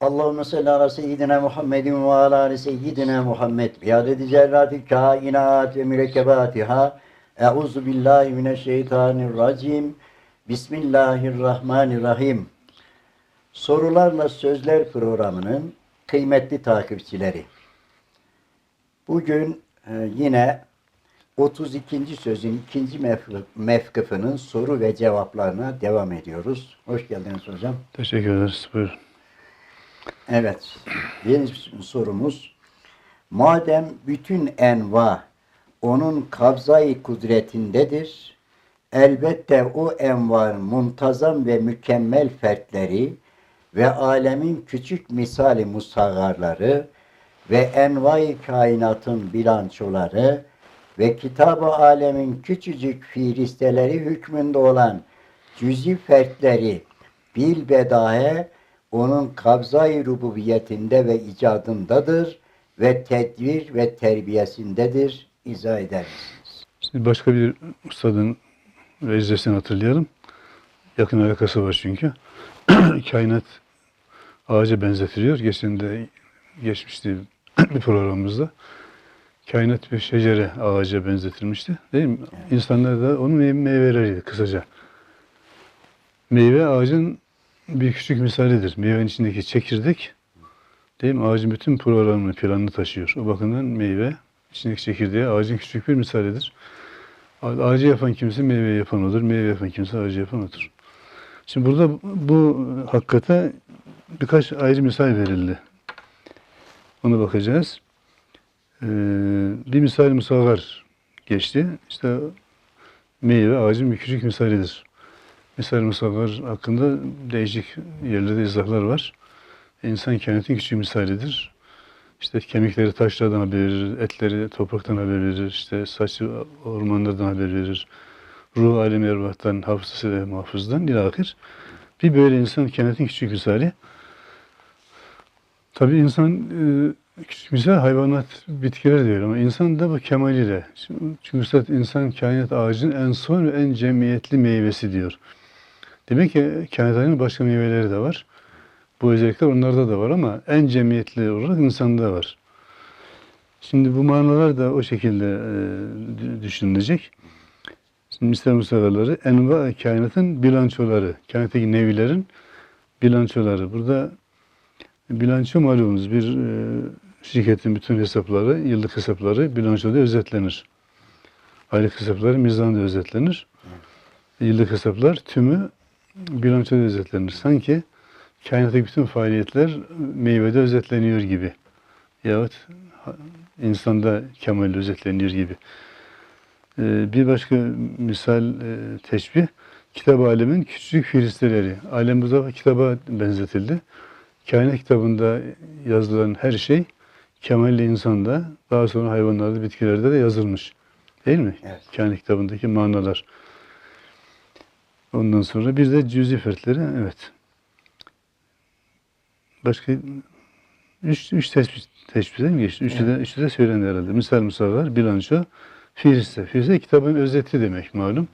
Allahümme salli ala seyyidina Muhammedin ve ala ali seyyidina Muhammed. Bi adedi zerrati kainat ve mürekkebatiha. Euzu billahi mineşşeytanirracim. Bismillahirrahmanirrahim. Sorularla Sözler programının kıymetli takipçileri. Bugün e, yine 32. sözün ikinci mef- mevkıfının soru ve cevaplarına devam ediyoruz. Hoş geldiniz hocam. Teşekkür ederiz. Buyurun. Evet. Yeni sorumuz. Madem bütün enva onun kabzayı kudretindedir, elbette o envar muntazam ve mükemmel fertleri ve alemin küçük misali musaggarları ve envai kainatın bilançoları ve kitab-ı alemin küçücük firisteleri hükmünde olan cüzi fertleri bil bedahe onun kabzayı rububiyetinde ve icadındadır ve tedbir ve terbiyesindedir. İzah eder misiniz? Şimdi başka bir ustadın vecdesini hatırlayalım. Yakın alakası var çünkü. Kainat ağaca benzetiliyor. Geçen de geçmişti bir programımızda. Kainat bir şecere ağaca benzetilmişti. Değil mi? İnsanlar da onun mey- meyveleriydi kısaca. Meyve ağacın bir küçük misalidir. Meyvenin içindeki çekirdek değil mi? Ağacın bütün programını, planını taşıyor. O bakımdan meyve içindeki çekirdeği ağacın küçük bir misalidir. Ağacı yapan kimse meyve yapan odur. Meyve yapan kimse ağacı yapan odur. Şimdi burada bu hakikate birkaç ayrı misal verildi. Ona bakacağız. Ee, bir misal musavvar geçti. İşte meyve ağacın bir küçük misalidir. Misal musavvar hakkında değişik yerlerde izahlar var. İnsan kainatın küçük misalidir. İşte kemikleri taşlardan haber verir, etleri topraktan haber verir, işte saçı ormanlardan haber verir, ruh alemi ervahtan, hafızası ve muhafızdan ilahir. Bir böyle insan kainatın küçük misali. Tabii insan e, küçük misal hayvanat, bitkiler diyor ama insan da bu kemaliyle. Çünkü Üstad insan kainat ağacının en son ve en cemiyetli meyvesi diyor. Demek ki kainat ağacının başka meyveleri de var. Bu özellikler onlarda da var ama en cemiyetli olarak insanda var. Şimdi bu manalar da o şekilde e, dü- düşünülecek. Şimdi misal musavaları enva kainatın bilançoları, kainattaki nevilerin bilançoları. Burada bilanço malumunuz bir e, şirketin bütün hesapları, yıllık hesapları bilançoda özetlenir. Aylık hesapları mizanda özetlenir. Yıllık hesaplar tümü bilançoda özetlenir. Sanki kainattaki bütün faaliyetler meyvede özetleniyor gibi. Yahut insanda kemal özetleniyor gibi. Ee, bir başka misal e, teşbih, kitap alemin küçük filisteleri. Alem bu da kitaba benzetildi. Kainat kitabında yazılan her şey kemalli insanda, daha sonra hayvanlarda, bitkilerde de yazılmış. Değil mi? Evet. Kainat kitabındaki manalar. Ondan sonra bir de cüzi fertleri, evet. Başka üç, üç teşbih, teşbihden mi geçti? Üçü de, üçü de söylendi herhalde. Misal musavvar, bilanço, firiste. Firiste kitabın özeti demek malum.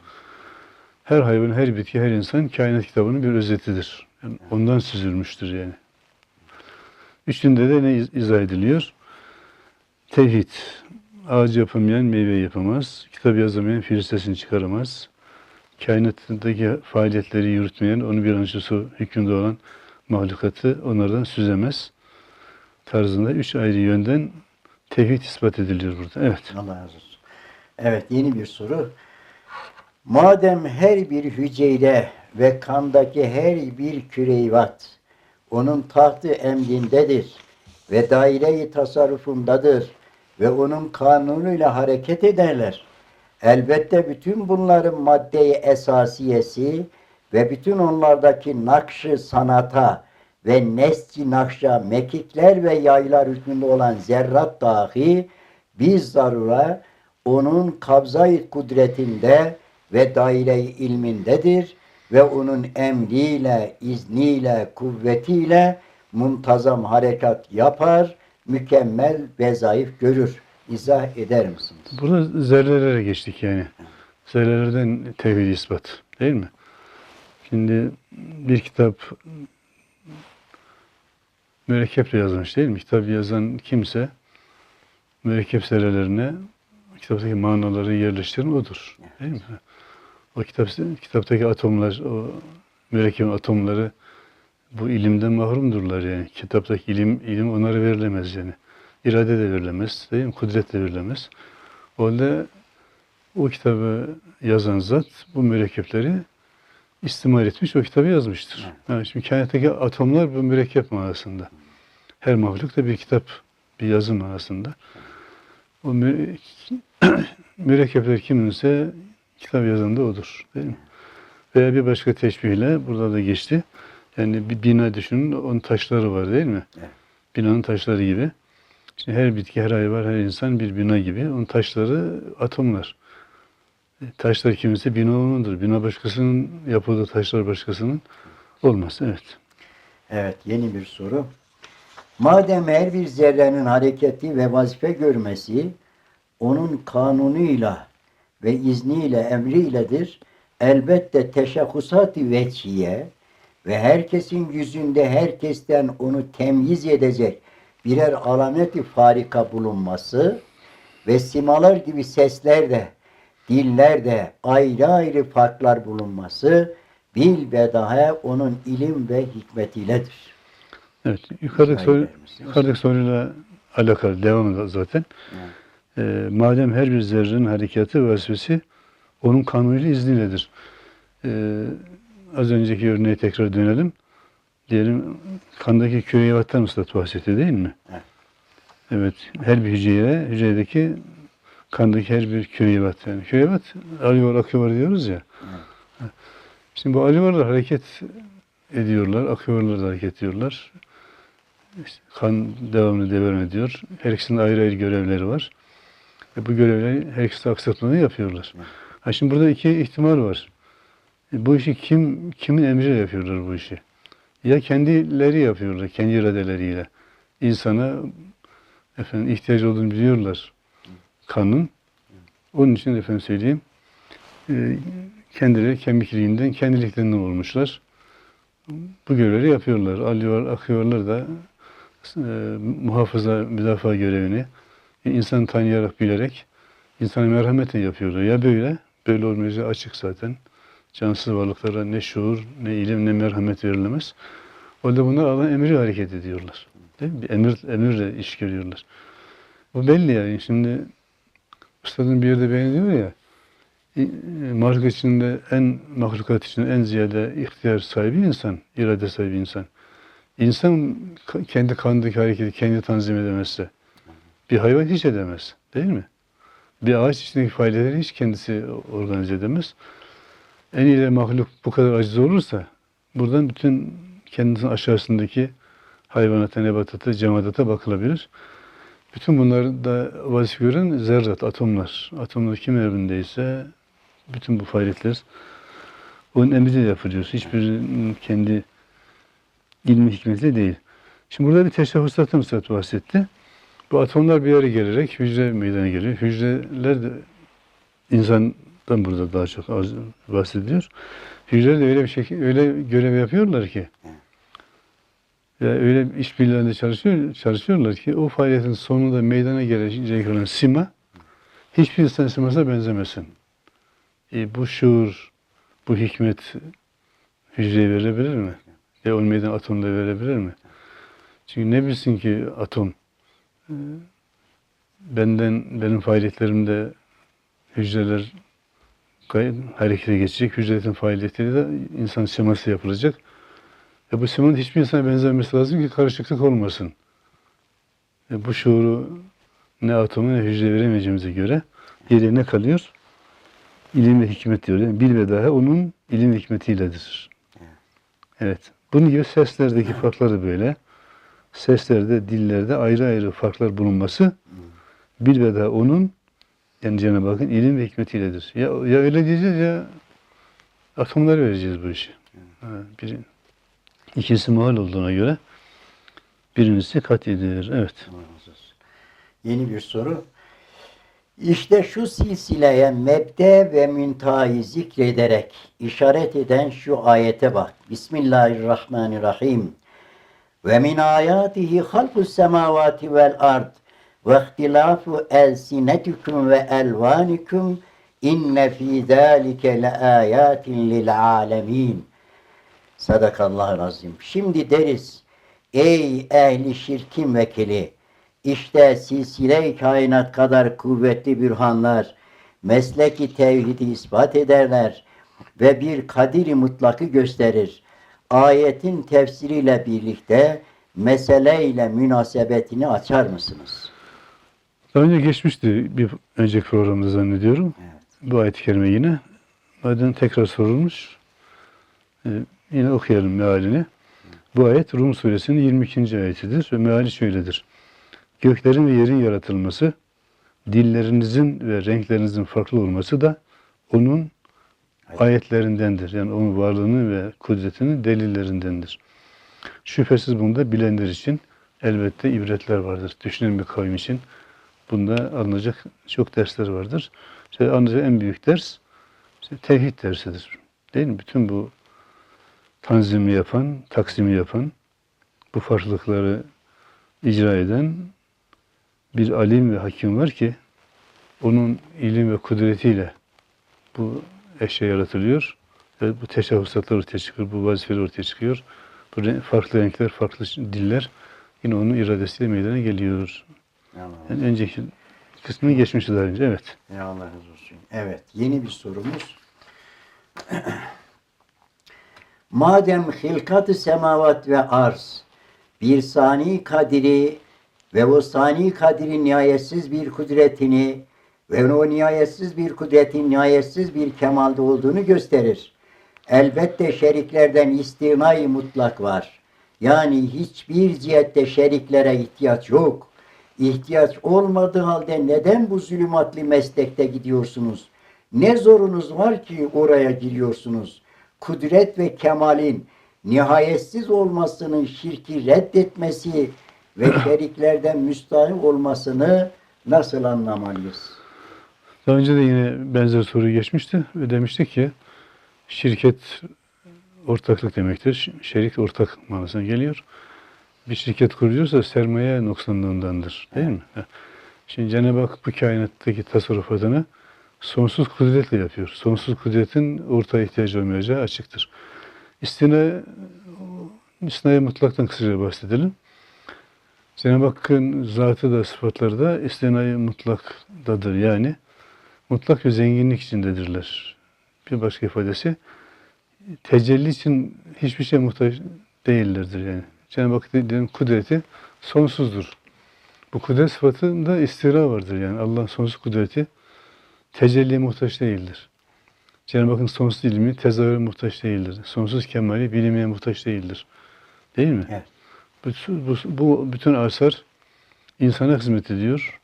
Her hayvan, her bitki, her insan kainat kitabının bir özetidir. Yani ondan süzülmüştür yani. Üçünde de ne iz- izah ediliyor? Tevhid. Ağacı yapamayan meyve yapamaz. Kitap yazamayan firistesini çıkaramaz. Kainattaki faaliyetleri yürütmeyen, onun bir ançısı hükmünde olan mahlukatı onlardan süzemez. Tarzında üç ayrı yönden tevhid ispat ediliyor burada. Evet. Allah razı olsun. Evet yeni bir soru. Madem her bir hücre ve kandaki her bir küreyvat onun tahtı emrindedir ve daire-i tasarrufundadır ve onun kanunuyla hareket ederler. Elbette bütün bunların madde-i esasiyesi ve bütün onlardaki nakşı sanata ve nesci nakşa mekikler ve yaylar hükmünde olan zerrat dahi biz zarura onun kabzayı kudretinde ve daire-i ilmindedir ve onun emriyle, izniyle, kuvvetiyle muntazam harekat yapar, mükemmel vezaif görür. İzah eder misiniz? Burada zerrelere geçtik yani. Zerrelerden tevhid ispat. Değil mi? Şimdi bir kitap mürekkeple yazmış değil mi? Kitabı yazan kimse mürekkep serelerine kitaptaki manaları yerleştiren odur. Değil mi? O kitap, kitaptaki atomlar, o mürekkebin atomları bu ilimden mahrumdurlar yani. Kitaptaki ilim, ilim onlara verilemez yani. İrade de verilemez, değil mi? Kudret de verilemez. O halde o kitabı yazan zat bu mürekkepleri istimal etmiş, o kitabı yazmıştır. Yani şimdi kainattaki atomlar bu mürekkep manasında. Her mahluk da bir kitap, bir yazı manasında. O mü- mürekkepler kiminse kitap yazan da odur. Değil mi? Veya bir başka teşbihle burada da geçti. Yani bir bina düşünün, onun taşları var değil mi? Evet. Binanın taşları gibi. Şimdi her bitki, her hayvan, her insan bir bina gibi. Onun taşları atomlar. E, Taşlar kimisi bina onundur. Bina başkasının yapıldığı taşlar başkasının olmaz. Evet. Evet, yeni bir soru. Madem her bir zerrenin hareketi ve vazife görmesi onun kanunuyla ve izniyle, emriyledir, elbette teşahhusat-ı veciye ve herkesin yüzünde herkesten onu temyiz edecek birer alameti farika bulunması ve simalar gibi seslerde, dillerde ayrı ayrı farklar bulunması bil ve daha onun ilim ve hikmetiyledir. Evet. Yukarıdaki, soru, yukarıdaki soruyla alakalı devam ediyor zaten. Ee, madem her bir zerrenin harekatı ve vazifesi onun kanunuyla izniyledir. Ee, az önceki örneğe tekrar dönelim. Diyelim kandaki küreyivattan Üstad bahsetti değil mi? Evet. Evet. Her bir hücreye, hücredeki kandaki her bir küreyivat yani. Küreyivat alıyor, akıyor diyoruz ya. Şimdi bu alüvarlar hareket ediyorlar, akıyorlar da hareket ediyorlar. İşte kan devamlı devam ediyor. Her ikisinin ayrı ayrı görevleri var. Ve bu görevleri her ikisi aksatmadan yapıyorlar. Ha şimdi burada iki ihtimal var. E, bu işi kim kimin emriyle yapıyorlar bu işi? Ya kendileri yapıyorlar, kendi iradeleriyle. İnsana efendim ihtiyacı olduğunu biliyorlar kanın. Onun için efendim söyleyeyim. e, kendileri kemikliğinden, kendiliklerinden olmuşlar. Bu görevleri yapıyorlar. Alıyor, akıyorlar da e, muhafaza, müdafaa görevini e, insan tanıyarak, bilerek insana merhametle yapıyorlar. Ya böyle, böyle olmayacağı açık zaten. Cansız varlıklara ne şuur, ne ilim, ne merhamet verilemez. O da bunlar Allah'ın emri hareket ediyorlar. Değil mi? Bir emir, emirle iş görüyorlar. Bu belli yani. Şimdi Üstadın bir yerde beğeniyor ya, e, mahluk içinde en mahlukat içinde en ziyade ihtiyar sahibi insan, irade sahibi insan. İnsan kendi kanındaki hareketi kendi tanzim edemezse bir hayvan hiç edemez. Değil mi? Bir ağaç içindeki faaliyetleri hiç kendisi organize edemez. En iyi mahluk bu kadar aciz olursa buradan bütün kendisinin aşağısındaki hayvanata, nebatata, cemadata bakılabilir. Bütün bunları da vazife gören zerrat, atomlar. Atomlar kim emrindeyse bütün bu faaliyetler onun emriyle yapılıyor. Hiçbirinin kendi ilmi hikmetiyle değil. Şimdi burada bir teşebbüsattan Üstad bahsetti. Bu atomlar bir yere gelerek hücre meydana geliyor. Hücreler de insandan burada daha çok az bahsediliyor. Hücreler de öyle bir şekilde öyle görev yapıyorlar ki ya öyle işbirliğinde çalışıyor, çalışıyorlar ki o faaliyetin sonunda meydana gelecek olan sima hiçbir insan simasına benzemesin. E, bu şuur, bu hikmet hücreye verilebilir mi? Ya o meydan atomda verebilir mi? Çünkü ne bilsin ki atom e, benden, benim faaliyetlerimde hücreler harekete geçecek. Hücrelerin faaliyetleri de insan siması yapılacak. E bu simanın hiçbir insana benzemesi lazım ki karışıklık olmasın. E bu şuuru ne atomu ne hücre veremeyeceğimize göre geriye ne kalıyor? İlim ve hikmet diyor. Yani bil ve daha onun ilim ve hikmetiyledir. Evet. Bunun gibi seslerdeki farklar da böyle. Seslerde, dillerde ayrı ayrı farklar bulunması bil ve daha onun yani Cenab-ı Hakk'ın ilim ve hikmetiyledir. Ya, ya öyle diyeceğiz ya atomları vereceğiz bu işi. Ha, biri, İkisi muhal olduğuna göre birincisi katidir. Evet. Yeni bir soru. İşte şu silsileye mebde ve müntahayı zikrederek işaret eden şu ayete bak. Bismillahirrahmanirrahim. Ve min ayatihi halqus semavati vel ard ve ihtilafu elsinetikum ve elvanikum inne fi zalike le ayatin lil alemin. Şimdi deriz ey ehli şirkin vekili işte silsile-i kainat kadar kuvvetli bürhanlar mesleki tevhidi ispat ederler ve bir kadiri mutlakı gösterir. Ayetin tefsiriyle birlikte meseleyle münasebetini açar mısınız? Daha önce geçmişti bir önceki programda zannediyorum. Evet. Bu ayet-i kerime yine. Madem tekrar sorulmuş. e, yine okuyalım mealini. Bu ayet Rum suresinin 22. ayetidir ve meali şöyledir. Göklerin ve yerin yaratılması, dillerinizin ve renklerinizin farklı olması da onun Evet. ayetlerindendir. Yani onun varlığını ve kudretinin delillerindendir. Şüphesiz bunda bilenler için elbette ibretler vardır. Düşünen bir kavim için bunda alınacak çok dersler vardır. İşte alınacak en büyük ders işte tevhid dersidir. Değil mi? Bütün bu tanzimi yapan, taksimi yapan, bu farklılıkları icra eden bir alim ve hakim var ki onun ilim ve kudretiyle bu eşya yaratılıyor. Ve bu teşebbüsatlar ortaya çıkıyor, bu vazifeler ortaya çıkıyor. Bu farklı renkler, farklı diller yine onun iradesiyle meydana geliyor. Yani önceki kısmını geçmişti daha önce, evet. Ya Allah razı olsun. Evet, yeni bir sorumuz. Madem hilkat-ı semavat ve arz bir sani kadiri ve o sani kadirin nihayetsiz bir kudretini ve o nihayetsiz bir kudretin nihayetsiz bir kemalde olduğunu gösterir. Elbette şeriklerden istinay mutlak var. Yani hiçbir cihette şeriklere ihtiyaç yok. İhtiyaç olmadığı halde neden bu zulümatlı meslekte gidiyorsunuz? Ne zorunuz var ki oraya giriyorsunuz? Kudret ve kemalin nihayetsiz olmasının şirki reddetmesi ve şeriklerden müstahil olmasını nasıl anlamalıyız? Daha önce de yine benzer soru geçmişti ve demiştik ki şirket ortaklık demektir. Şerik ortak manasına geliyor. Bir şirket kuruluyorsa sermaye noksanlığındandır. Değil mi? Şimdi Cenab-ı Hak bu kainattaki tasarrufatını sonsuz kudretle yapıyor. Sonsuz kudretin ortaya ihtiyacı olmayacağı açıktır. İstina, istinaya mutlaktan kısaca bahsedelim. Cenab-ı Hakk'ın zatı da sıfatları da istinayı mutlaktadır. Yani mutlak bir zenginlik içindedirler. Bir başka ifadesi tecelli için hiçbir şey muhtaç değillerdir yani. Cenab-ı Hakk'ın kudreti sonsuzdur. Bu kudret sıfatında istira vardır yani. Allah'ın sonsuz kudreti tecelliye muhtaç değildir. Cenab-ı Hakk'ın sonsuz ilmi tezahüre muhtaç değildir. Sonsuz kemali bilinmeye muhtaç değildir. Değil mi? Evet. Bu, bu, bu bütün asar insana hizmet ediyor.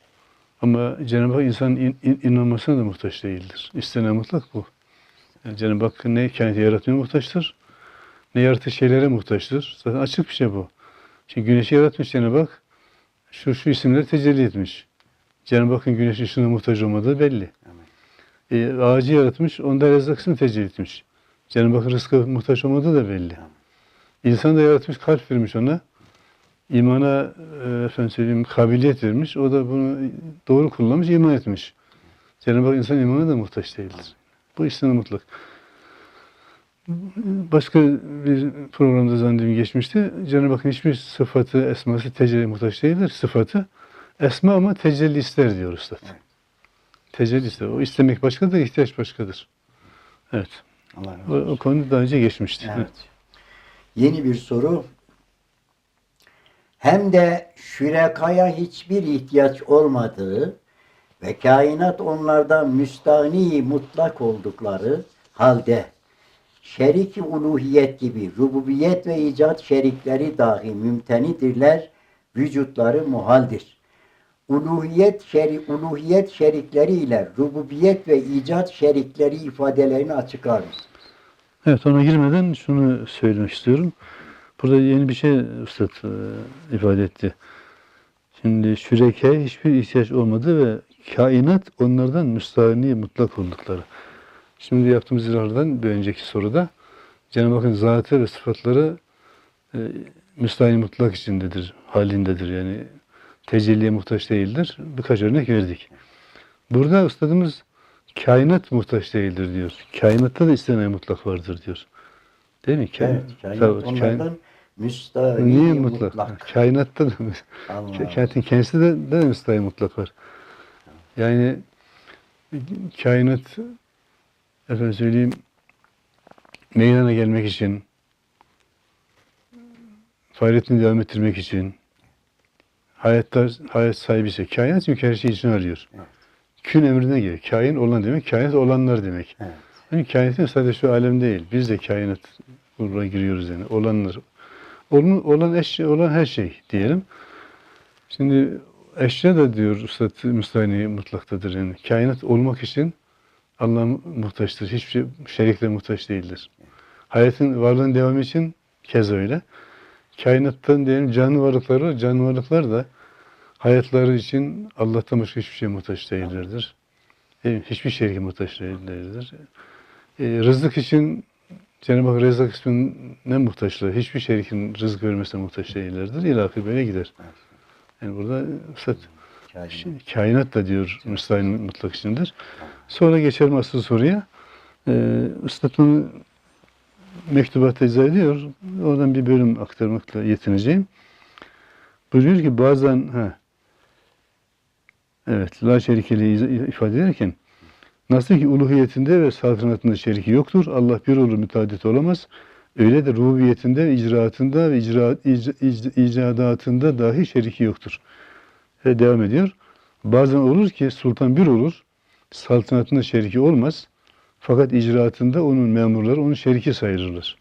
Ama Cenab-ı Hak insanın in, in- inanmasına da muhtaç değildir. İstenen mutlak bu. Yani Cenab-ı Hak ne kainatı yaratmaya muhtaçtır, ne yarattığı şeylere muhtaçtır. Zaten açık bir şey bu. Şimdi güneşi yaratmış Cenab-ı Hak, şu şu isimleri tecelli etmiş. Cenab-ı Hakk'ın güneş ışığına muhtaç olmadığı belli. E, ağacı yaratmış, onda rızık kısmını tecelli etmiş. Cenab-ı Hakk'ın rızkı muhtaç olmadığı da belli. İnsan da yaratmış, kalp vermiş ona. İmana e, efendim söyleyeyim, kabiliyet vermiş. O da bunu doğru kullanmış, iman etmiş. Cenab-ı Hak insan imana da muhtaç değildir. Bu işten mutlak. Başka bir programda zannediyorum geçmişti. Cenab-ı Hakk'ın hiçbir sıfatı, esması tecelli muhtaç değildir. Sıfatı esma ama tecelli ister diyor Üstad. Evet. Tecelli ister. O istemek başkadır, ihtiyaç başkadır. Evet. Allah razı O, olsun. o konu daha önce geçmişti. Evet. Yeni bir soru. Hem de şürekaya hiçbir ihtiyaç olmadığı ve kainat onlardan müstahni mutlak oldukları halde şerik-i uluhiyet gibi rububiyet ve icat şerikleri dahi mümtenidirler, vücutları muhaldir. Uluhiyet, şeri, uluhiyet şerikleri ile rububiyet ve icat şerikleri ifadelerini açıklar mısın? Evet ona girmeden şunu söylemek istiyorum. Burada yeni bir şey Üstad e, ifade etti. Şimdi şürekaya hiçbir ihtiyaç olmadı ve kainat onlardan müstahni mutlak oldukları. Şimdi yaptığımız izahlardan bir önceki soruda Cenab-ı Hakk'ın zatı ve sıfatları e, müstahil mutlak içindedir, halindedir. Yani tecelliye muhtaç değildir. Birkaç örnek verdik. Burada üstadımız kainat muhtaç değildir diyor. Kainatta da istemeye mutlak vardır diyor. Değil mi? Kain- Evet, kainat Tabii, kain- onlardan müstahil Niye mutlak. mutlak? Kainatta da. Kainatın kendisi de, de müstahil mutlak var. Yani kainat efendim söyleyeyim meydana gelmek için faaliyetini devam ettirmek için hayatta hayat sahibi ise kainat çünkü her şeyi için arıyor. Evet. Kün emrine geliyor. Kain olan demek, kainat olanlar demek. Evet. Yani kainatın sadece şu alem değil. Biz de kainat grubuna giriyoruz yani. Olanlar. Olan, olan eşya, olan her şey diyelim. Şimdi eşya da diyor Üstad Müstahini mutlaktadır yani. Kainat olmak için Allah'a muhtaçtır. Hiçbir şey şerikle muhtaç değildir. Hayatın varlığın devamı için kez öyle. Kainattan diyelim canlı varlıklar var. Canlı varlıklar da hayatları için Allah'tan başka hiçbir şeye muhtaç değillerdir. Değil mi? Hiçbir şerike muhtaç değillerdir. E, rızık için Cenab-ı Hak rızık ismine muhtaçlar. Hiçbir şerikin rızık vermesine muhtaç değillerdir. İlahi böyle gider. Yani burada Üstad Kainat. kainat da diyor müstahil mutlak içindir. Sonra geçelim asıl soruya. Ee, Üstad onu mektubatta izah ediyor. Oradan bir bölüm aktarmakla yetineceğim. Buyuruyor ki bazen ha, evet la şerikeliği ifade ederken nasıl ki uluhiyetinde ve saltanatında şeriki yoktur. Allah bir olur müteaddit olamaz. Öyle de rububiyetinde icraatında ve icra, ic- ic- icadatında dahi şeriki yoktur. Devam ediyor. Bazen olur ki sultan bir olur, saltanatında şeriki olmaz. Fakat icraatında onun memurları onun şeriki sayılırlar.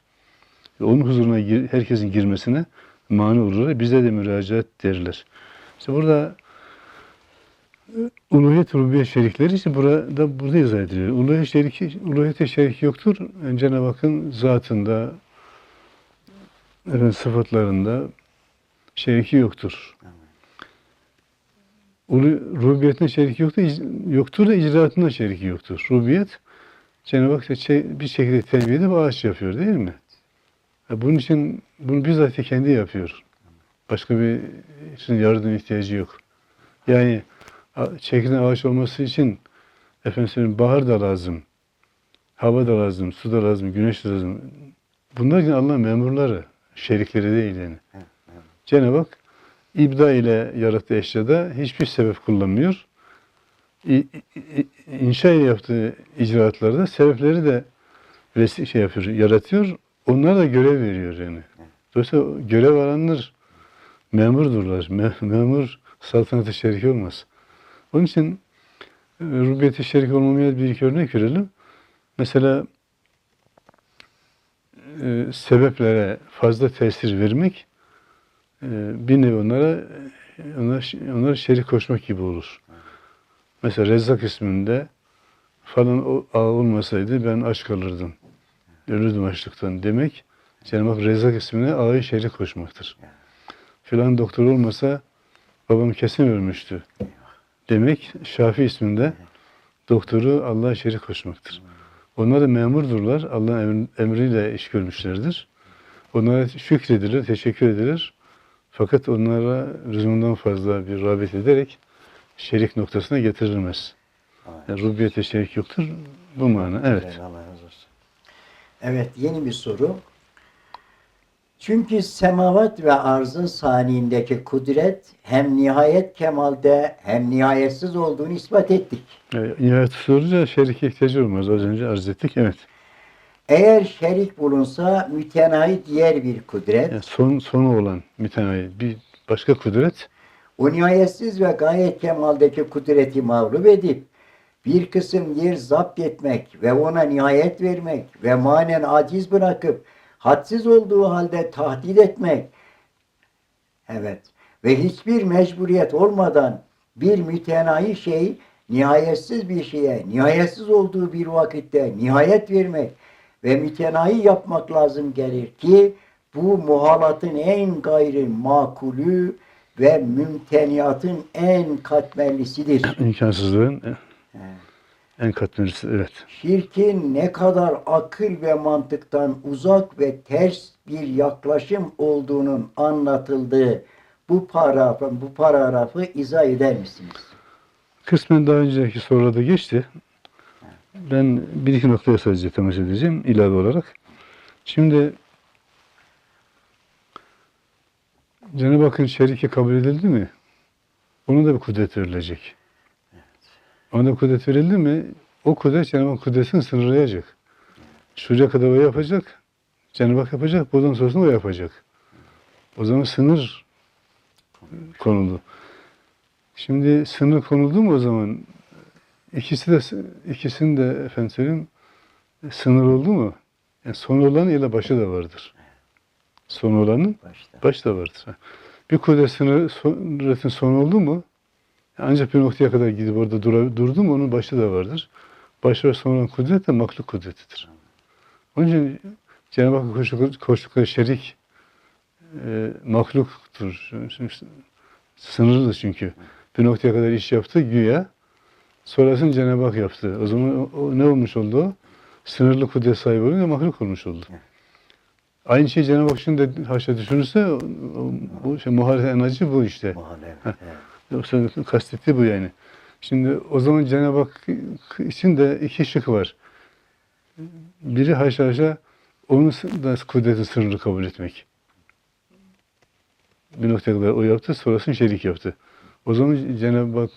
Onun huzuruna gir- herkesin girmesine mani olurlar. Bize de müracaat derler. İşte burada e, uluhiyet rububiyet şerikleri işte burada burada izah ediliyor. Uluhiyet şeriki, uluhiyete şerik yoktur. Cenab-ı Hakk'ın zatında, sıfatlarında şeriki yoktur. Rububiyetine şeriki yoktur, yoktur da icraatında şeriki yoktur. Rububiyet Cenab-ı Hak bir şekilde terbiye edip ağaç yapıyor değil mi? Ha, Bunun için bunu bizzat kendi yapıyor. Başka bir için yardım ihtiyacı yok. Yani çekilen ağaç olması için efendim bahar da lazım. Hava da lazım, su da lazım, güneş de lazım. Bunlar yine Allah'ın memurları, şerikleri değil yani. Cenab-ı Hak ibda ile yarattığı eşyada hiçbir sebep kullanmıyor. İnşa ile yaptığı icraatlarda sebepleri de vesi şey yapıyor, yaratıyor. Onlara da görev veriyor yani. Dolayısıyla görev alanlar memurdurlar. Me- memur saltanatı şerik olmaz. Onun için e, rububiyete şerik olmamaya bir iki örnek verelim. Mesela e, sebeplere fazla tesir vermek bir nevi onlara onlara, onlara şerik koşmak gibi olur. Mesela Rezzak isminde falan o ağ olmasaydı ben aç kalırdım. Ölürdüm açlıktan demek Cenab-ı Hak Rezzak ismine ağı şerik koşmaktır. Filan doktor olmasa babam kesin ölmüştü. Demek Şafi isminde doktoru Allah'a şerik koşmaktır. Onlar da memurdurlar. Allah'ın emr- emriyle iş görmüşlerdir. Onlara şükredilir, teşekkür edilir. Fakat onlara lüzumundan fazla bir rağbet ederek şerik noktasına getirilmez. Yani rububiyete şerik yoktur. Bu mana. Evet. Güzel, Allah razı olsun. Evet yeni bir soru. Çünkü semavat ve arzın saniyindeki kudret hem nihayet kemalde hem nihayetsiz olduğunu ispat ettik. E, Nihayet sorunca şerike ihtiyacı olmaz. Az önce arz ettik. Evet. Eğer şerik bulunsa mütenahi diğer bir kudret, Yani son, sonu olan mütenayi bir başka kudret o nihayetsiz ve gayet kemaldeki kudreti mağlup edip bir kısım yer zapt etmek ve ona nihayet vermek ve manen aciz bırakıp hadsiz olduğu halde tahdit etmek. Evet. Ve hiçbir mecburiyet olmadan bir mütenahi şey nihayetsiz bir şeye, nihayetsiz olduğu bir vakitte nihayet vermek ve mütenahi yapmak lazım gelir ki bu muhalatın en gayri makulü ve mümteniyatın en katmerlisidir. imkansızlığın en- Evet. en katmerlisi. Evet. Şirkin ne kadar akıl ve mantıktan uzak ve ters bir yaklaşım olduğunun anlatıldığı bu paragrafı, bu paragrafı izah eder misiniz? Kısmen daha önceki sorularda geçti. Ben bir iki noktaya sadece temas edeceğim ilave olarak. Şimdi Cenab-ı Hakk'ın şerike kabul edildi mi? Ona da bir kudret verilecek. Ona da kudret verildi mi? O kudret Cenab-ı Hak kudretini sınırlayacak. Şuraya kadar o yapacak. Cenab-ı Hak yapacak. Buradan sonrasını o yapacak. O zaman sınır konuldu. Şimdi sınır konuldu mu o zaman ikisi de ikisinin de efendim söyleyeyim sınır oldu mu? Yani son olan ile başı da vardır. Son olanın Başta. başı da vardır. Bir kudret sınırı sonu oldu mu? Ancak bir noktaya kadar gidip orada dura, durdu mu onun başı da vardır. Başı ve sonu olan kudret de mahluk kudretidir. Onun için Cenab-ı Hakk'ın koştukları, koştukları şerik e, mahluktur. Sınırlıdır çünkü. Bir noktaya kadar iş yaptı güya. Sonrasını Cenab-ı Hak yaptı. O zaman o, ne olmuş oldu? Sınırlı kudret sahibi olunca mahluk olmuş oldu. Aynı şey Cenab-ı Hak şimdi haşa düşünürse bu şey, muhalefet en acı bu işte. Muhalefet. Yoksa kastettiği bu yani. Şimdi o zaman Cenab-ı Hak için de iki şık var. Biri haşa haşa onun da kudreti sırrını kabul etmek. Bir noktaya kadar o yaptı, sonrasını şerik yaptı. O zaman Cenab-ı Hak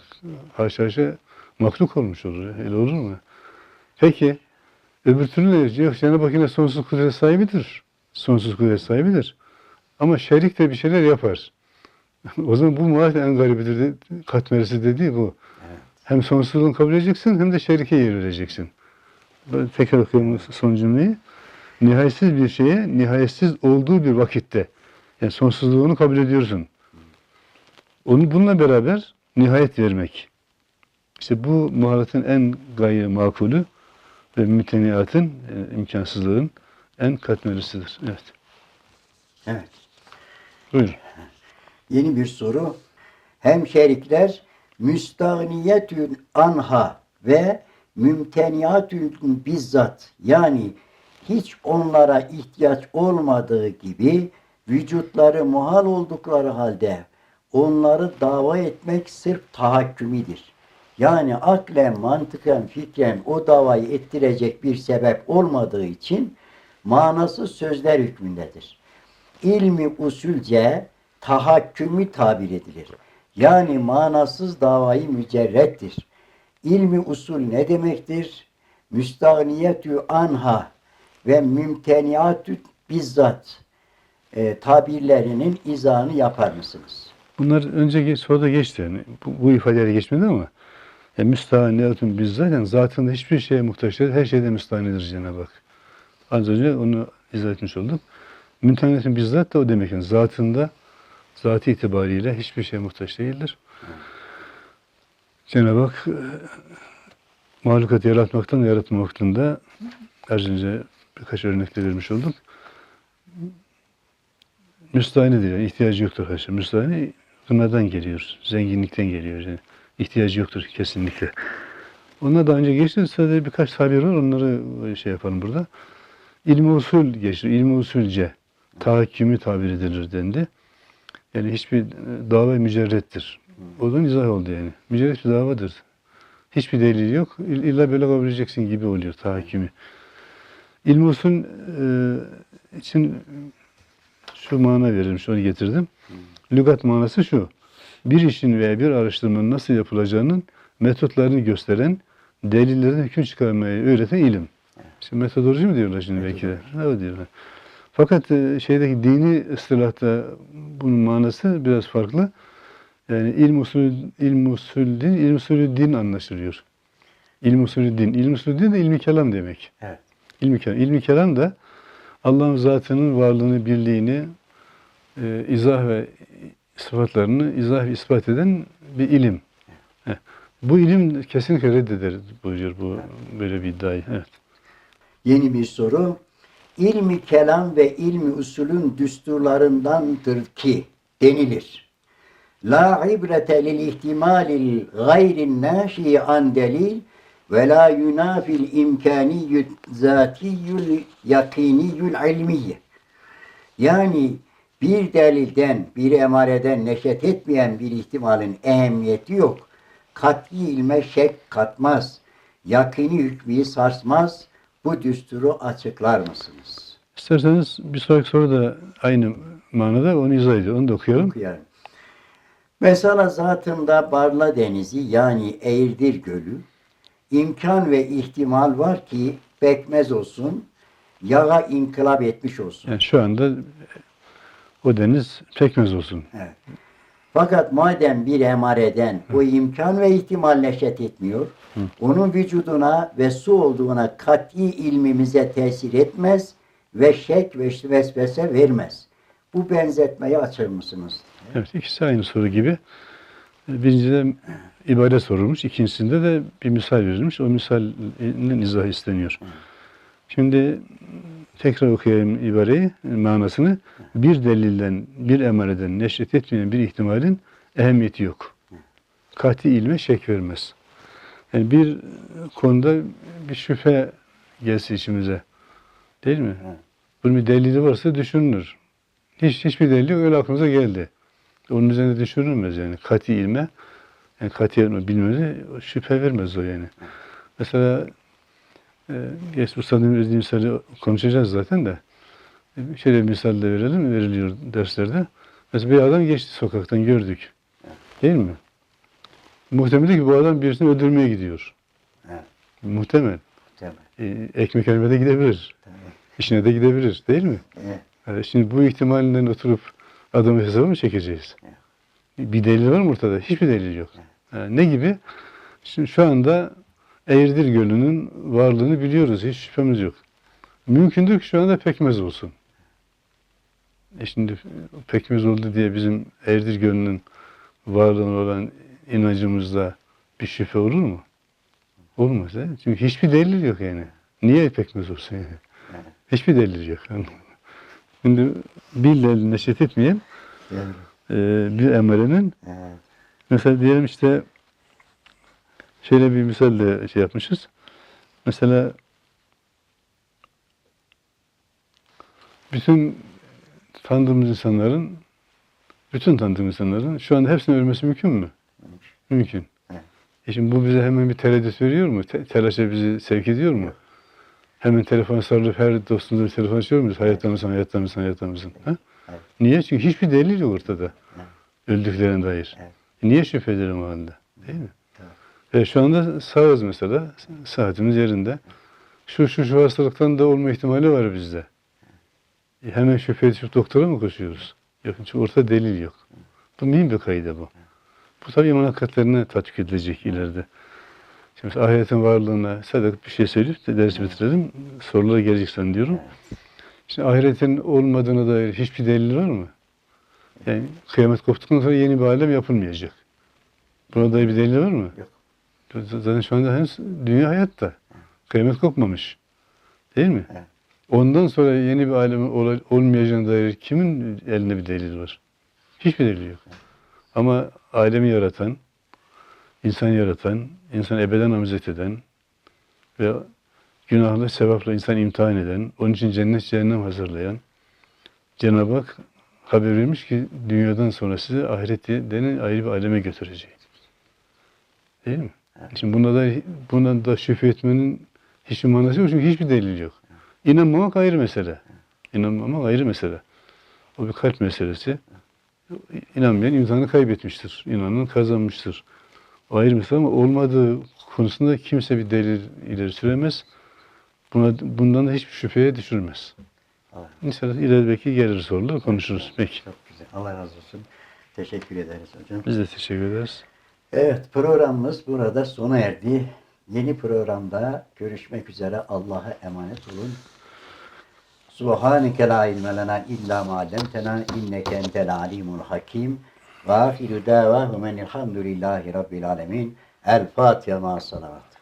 haşa haşa mahluk olmuş olur. Öyle olur mu? Peki, öbür türlü ne? Yok, Cenab-ı Hak yine sonsuz kudret sahibidir. Sonsuz kudret sahibidir. Ama şerik de bir şeyler yapar. O zaman bu muhalefet en garibidir. Katmerisi dediği bu. Evet. Hem sonsuzluğunu kabul edeceksin hem de şerike yer vereceksin. Ben tekrar okuyayım son cümleyi. Nihayetsiz bir şeye nihayetsiz olduğu bir vakitte yani sonsuzluğunu kabul ediyorsun. Onu bununla beraber nihayet vermek. İşte bu muhalefetin en gaye makulü ve müteniatın, e, imkansızlığın en katmerisidir. Evet. Evet. Buyurun. Yeni bir soru. Hem şerikler müstahniyetün anha ve mümteniyatün bizzat yani hiç onlara ihtiyaç olmadığı gibi vücutları muhal oldukları halde onları dava etmek sırf tahakkümidir. Yani aklen, mantıken, fikren o davayı ettirecek bir sebep olmadığı için manası sözler hükmündedir ilmi usulce tahakkümü tabir edilir. Yani manasız davayı mücerrettir. İlmi usul ne demektir? Müstahniyetü anha ve mümteniyatü bizzat e, tabirlerinin izahını yapar mısınız? Bunlar önce geç, soruda geçti yani. Bu, bu ifadeyle geçmedi ama yani müstahaniyatun biz zaten zatında hiçbir şeye muhtaç değil. Her şeyde müstahanidir Cenab-ı Hak. Az önce onu izah etmiş oldum. Mümteniyatun bizzat da o demek. Yani zatında, zatı itibariyle hiçbir şeye muhtaç değildir. Cenab-ı Hak e, mahlukatı yaratmaktan yaratmamaktan da az önce birkaç örnekle vermiş olduk. Müstahanidir yani ihtiyacı yoktur haşa. Müstahani gınadan geliyor, zenginlikten geliyor. Yani ihtiyacı yoktur kesinlikle. Onlar daha önce geçti. Sadece birkaç tabir var. Onları şey yapalım burada. İlmi usul geçti. İlmi usulce tahakkümü tabir edilir dendi. Yani hiçbir dava mücerrettir. O da izah oldu yani. Mücerret bir davadır. Hiçbir delil yok. İl- İlla böyle kabul edeceksin gibi oluyor tahakkümü. İlmi usul e, için şu mana veririm, şunu getirdim. Lügat manası şu. Bir işin veya bir araştırmanın nasıl yapılacağının metotlarını gösteren, delillerin hüküm çıkarmayı öğreten ilim. Şimdi metodoloji mi diyorlar şimdi belki de? Evet diyorlar. Fakat e, şeydeki dini ıstılahta bunun manası biraz farklı. Yani ilm usulü, ilm usulü din, ilm usulü din anlaşılıyor. İlm usulü din. İlm usulü din de ilmi kelam demek. Evet. İlmi kelam. İlmi kelam da Allah'ın zatının varlığını, birliğini, e, izah ve sıfatlarını izah ve ispat eden bir ilim. Bu ilim kesinlikle reddeder buyuruyor bu böyle bir iddiayı. Evet. Yeni bir soru. İlmi kelam ve ilmi usulün düsturlarındandır ki denilir. La ibrete lil ihtimalil gayrin naşi an delil ve la yunafil imkaniyyü zatiyyül yakiniyyül ilmiyye. Yani bir delilden, bir emareden neşet etmeyen bir ihtimalin ehemmiyeti yok. Kat'i ilme şek katmaz. Yakini hükmü sarsmaz. Bu düsturu açıklar mısınız? İsterseniz bir sonraki soru da aynı manada onu izah ediyor. Onu da okuyalım. Okuyalım. Mesela zatında Barla Denizi yani Eğirdir Gölü imkan ve ihtimal var ki pekmez olsun, yağa inkılap etmiş olsun. Yani şu anda o deniz pekmez olsun. Evet. Fakat madem bir emareden bu imkan ve ihtimal neşet etmiyor, onun vücuduna ve su olduğuna kat'i ilmimize tesir etmez ve şek ve vesvese vermez. Bu benzetmeyi açar mısınız? Evet ikisi aynı soru gibi. Birincide ibadet sorulmuş. ikincisinde de bir misal verilmiş. O misalin izahı isteniyor. Şimdi tekrar okuyayım ibareyi, manasını. Bir delilden, bir emareden neşret etmeyen bir ihtimalin ehemmiyeti yok. Kati ilme şek vermez. Yani bir konuda bir şüphe gelse içimize. Değil mi? Evet. Bunun bir delili varsa düşünülür. Hiç, hiçbir delil yok, öyle aklımıza geldi. Onun üzerinde düşünülmez yani. Kati ilme, yani kati ilme bilmesi şüphe vermez o yani. Mesela e, geç Ustad'ın verdiği misali konuşacağız zaten de. E, Şöyle bir misal de verelim, veriliyor derslerde. Mesela bir adam geçti sokaktan gördük. Değil mi? Muhtemel ki bu adam birisini öldürmeye gidiyor. Evet. Muhtemel. Tamam. E, ekmek elmeye de gidebilir. Tamam. İşine de gidebilir değil mi? Evet. Yani şimdi bu ihtimalinden oturup adamı hesaba mı çekeceğiz? Bir delil var mı ortada? Hiçbir delil yok. Yani ne gibi? Şimdi şu anda Eğirdir Gölü'nün varlığını biliyoruz. Hiç şüphemiz yok. Mümkündür ki şu anda pekmez olsun. E şimdi pekmez oldu diye bizim Eğirdir Gölü'nün varlığına olan inancımızda bir şüphe olur mu? Olmaz. He? Çünkü hiçbir delil yok yani. Niye pekmez olsun yani? Hiçbir delil yok. Şimdi bir delil neşet etmeyen Evet. e, bir emerenin Evet. mesela diyelim işte şöyle bir misalle şey yapmışız. Mesela bütün tanıdığımız insanların bütün tanıdığımız insanların şu anda hepsinin ölmesi mümkün mü? Mümkün. Evet. E şimdi bu bize hemen bir tereddüt veriyor mu? Te- telaşa bizi sevk ediyor mu? Hemen telefona sarılıp her dostumuza bir telefon açıyor muyuz? Hayatta mısın, hayatta mısın, hayatta mısın? Ha? Evet. Niye? Çünkü hiçbir delil yok ortada. Evet. Öldüklerine dair. Evet. E niye şüphe edelim o halde? Değil mi? E şu anda sağız mesela. Saatimiz yerinde. Şu şu şu hastalıktan da olma ihtimali var bizde. E hemen şüphe edip doktora mı koşuyoruz? Yok çünkü ortada delil yok. Bu mühim bir kaide bu. Bu tabii iman hakikatlerine tatbik edilecek ileride. Şimdi ahiretin varlığına sadık bir şey söyleyip de dersi bitirelim. Sorulara gelecek zannediyorum. Şimdi ahiretin olmadığına dair hiçbir delil var mı? Yani kıyamet koptuktan sonra yeni bir alem yapılmayacak. Buna dair bir delil var mı? Yok. Zaten şu anda henüz dünya hayatta. Kıyamet kopmamış. Değil mi? Evet. Ondan sonra yeni bir alem ola- olmayacağına dair kimin elinde bir delil var? Hiçbir delil yok. Ama alemi yaratan, insan yaratan, insan ebeden namzet eden ve günahla sevapla insan imtihan eden, onun için cennet cehennem hazırlayan Cenab-ı Hak haber vermiş ki dünyadan sonra sizi ahiret denen ayrı bir aleme götürecek. Değil mi? Şimdi buna da buna da şüphe etmenin hiçbir manası yok çünkü hiçbir delil yok. İnanmamak ayrı mesele. İnanmamak ayrı mesele. O bir kalp meselesi. İnanmayan imtihanı kaybetmiştir. İnanan kazanmıştır. O ayrı mesele ama olmadığı konusunda kimse bir delil ileri süremez. Buna, bundan da hiçbir şüpheye düşürmez. Evet. İnşallah ileri belki gelir sorular konuşuruz. Peki. Çok güzel. Allah razı olsun. Teşekkür ederiz hocam. Biz de teşekkür ederiz. Evet programımız burada sona erdi. Yeni programda görüşmek üzere. Allah'a emanet olun. Subhaneke la ilme lena illa ma allamtena inneke entel alimul hakim. Ve ahiru davahum enilhamdülillahi rabbil alemin. El Fatiha ma salavat.